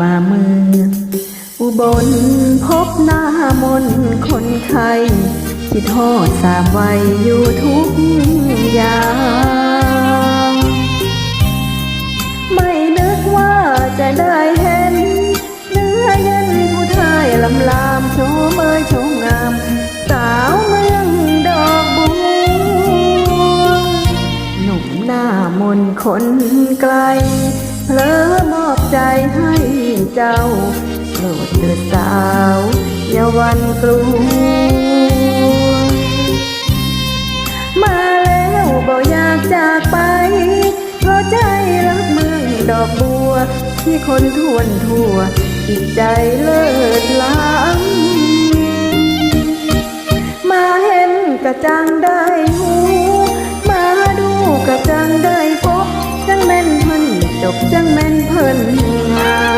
มาเมืองอุบนพบหน้ามนคนไข้คิดทอดสามวัยอยู่ทุกยามไม่นึกว่าจะได้เห็น เนื้อเย็นผู้ไทยลำลามโชว์เมยโชว์งาม สาวเมืองดอกบัวหนุ่มหน้ามนคนไกล เจ้าโปรดเถิดสาวอย่าวันกลัวมาแล้วบอกอยากจากไป เพราะใจรักเมืองดอกบัว ที่คนทวนทั่วจิตใจเลิศล้ำมาเห็นกระจังได้หูมาดูกระจังได้พบจังแม่นเพิ่นจบจังแม่นเพิ่นงา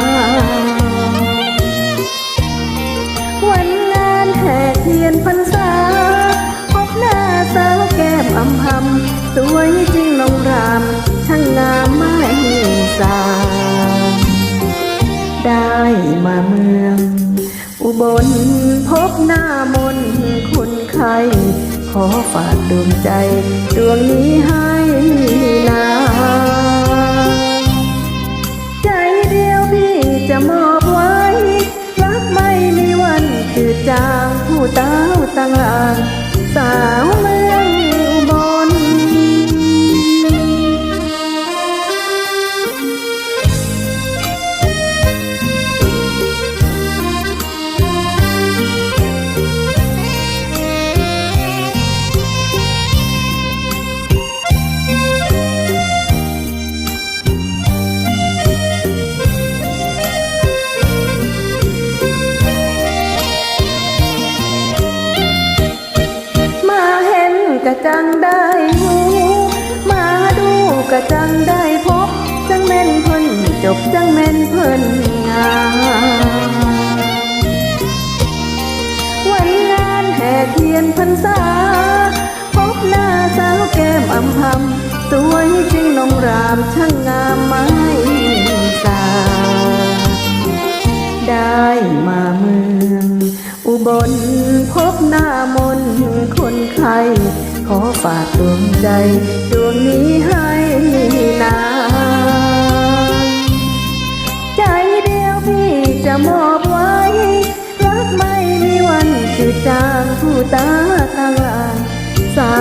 พรรษาพบหน้าสาวแก้มอำพำสวยจริงลงรามช่างงามไม่สางได้มาเมือง อุบลพบหน้ามนต์คนไข้ขอฝากดวงใจ ดวงนี้ให้นาใจเดียวพี่จะมอบไว้ รักไม่มีวันจืดจาง ตาวต่างหลางสาวเมือง ระจังได้หูมาดูกระจังได้พบ จังแม่นเพิ่นจบจังแม่นเพิ่นงามวันงานแห่เทียนพรรษา พบหน้าสาวแก้มอำพำสวยจริงนงรามช่างงามไม้สาได้มาเมือง อุบลพบหน้ามนคนไข้ ขอฝากดวงใจ ดวงนี้ให้นางใจเดียวพี่จะมอบไว้ รักไม่มีวันจืดจางผู้ตาตางลางสา